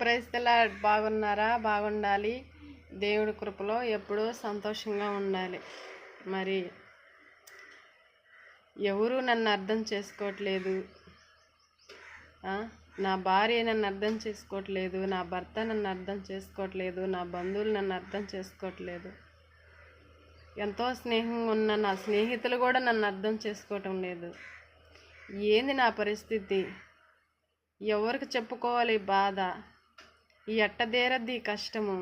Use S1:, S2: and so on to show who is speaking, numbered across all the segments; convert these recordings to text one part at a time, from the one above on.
S1: ప్రైస్తలా బాగున్నారా? బాగుండాలి. దేవుడి కృపలో ఎప్పుడూ సంతోషంగా ఉండాలి. మరి ఎవరు నన్ను అర్థం చేసుకోవట్లేదు. నా భార్య నన్ను అర్థం చేసుకోవట్లేదు. నా భర్త నన్ను అర్థం చేసుకోవట్లేదు. నా బంధువులు నన్ను అర్థం చేసుకోవట్లేదు. ఎంతో స్నేహంగా ఉన్న నా స్నేహితులు కూడా నన్ను అర్థం చేసుకోవటం లేదు. ఏంది నా పరిస్థితి? ఎవరికి చెప్పుకోవాలి బాధ? ఈ ఎట్టదేరద్ది కష్టము.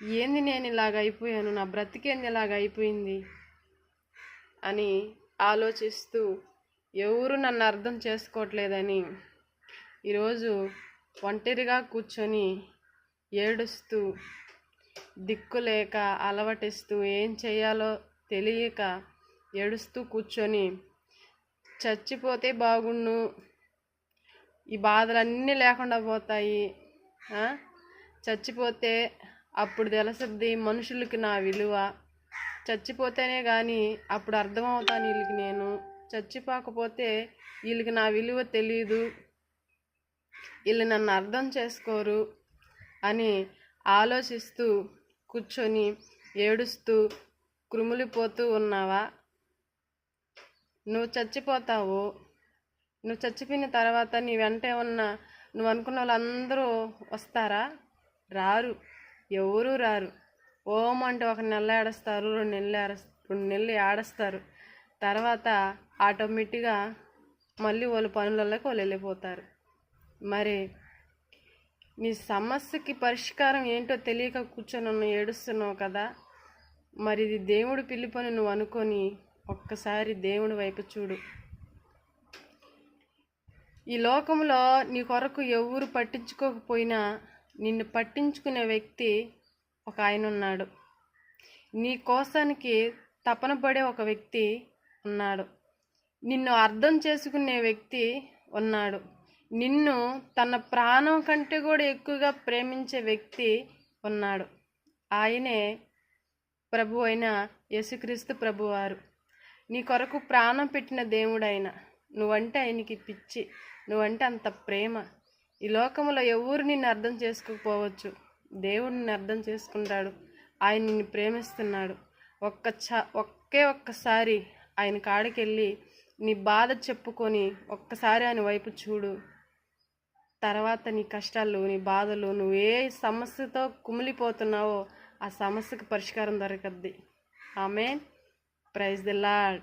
S1: ఏంది నేను ఇలాగ అయిపోయాను? నా బ్రతికేంది ఇలాగ అయిపోయింది అని ఆలోచిస్తూ ఎవరు నన్ను అర్థం చేసుకోవట్లేదని ఈరోజు ఒంటరిగా కూర్చొని ఏడుస్తూ దిక్కులేక అలవటిస్తూ ఏం చేయాలో తెలియక ఏడుస్తూ కూర్చొని చచ్చిపోతే బాగుండు ఈ బాధలన్నీ లేకుండా పోతాయి చచ్చిపోతే అప్పుడు తెలుసుద్ది మనుషులకి నా విలువ. చచ్చిపోతేనే కానీ అప్పుడు అర్థమవుతాను వీళ్ళకి నేను. చచ్చిపోకపోతే వీళ్ళకి నా విలువ తెలియదు వీళ్ళు నన్ను అర్థం చేసుకోరు అని ఆలోచిస్తూ కూర్చొని ఏడుస్తూ కృములిపోతూ ఉన్నావా? నువ్వు చచ్చిపోతావు? నువ్వు చచ్చిపోయిన తర్వాత నీ వెంటే ఉన్న నువ్వు అనుకున్న వాళ్ళందరూ వస్తారా? రారు. ఎవరూ రారు. ఓం అంటే ఒక నెల ఏడుస్తారు రెండు నెలలు ఏడస్ రెండు నెలలు ఏడుస్తారు. తర్వాత ఆటోమేటిక్గా మళ్ళీ వాళ్ళ పనులలోకి వాళ్ళు వెళ్ళిపోతారు. మరి నీ సమస్యకి పరిష్కారం ఏంటో తెలియక కూర్చొని ఉన్న ఏడుస్తున్నావు కదా? మరి ఇది దేవుడు పిలిపని నువ్వు అనుకొని ఒక్కసారి దేవుడి వైపు చూడు. ఈ లోకంలో నీ కొరకు ఎవరు పట్టించుకోకపోయినా నిన్ను పట్టించుకునే వ్యక్తి ఒక ఆయన ఉన్నాడు నీ కోసానికి తపన పడే ఒక వ్యక్తి ఉన్నాడు. నిన్ను అర్థం చేసుకునే వ్యక్తి ఉన్నాడు. నిన్ను తన ప్రాణం కంటే కూడా ఎక్కువగా ప్రేమించే వ్యక్తి ఉన్నాడు. ఆయనే ప్రభు అయిన యేసుక్రీస్తు ప్రభువారు. నీ కొరకు ప్రాణం పెట్టిన దేవుడైన నువ్వంటే ఆయనకి పిచ్చి. నువ్వంటే అంత ప్రేమ. ఈ లోకంలో ఎవరు నిన్ను అర్థం చేసుకోకపోవచ్చు? దేవుడు నిన్ను అర్థం చేసుకుంటాడు. ఆయన నిన్ను ప్రేమిస్తున్నాడు. ఒక్క చ ఒకే ఒక్కసారి ఆయన కాడికెళ్ళి నీ బాధ చెప్పుకొని ఒక్కసారి ఆయన వైపు చూడు. తర్వాత నీ కష్టాలు నీ బాధలు నువ్వు ఏ సమస్యతో కుమిలిపోతున్నావో ఆ సమస్యకు పరిష్కారం దొరకద్ది. ఆమె ప్రైజ్ ది లాడ్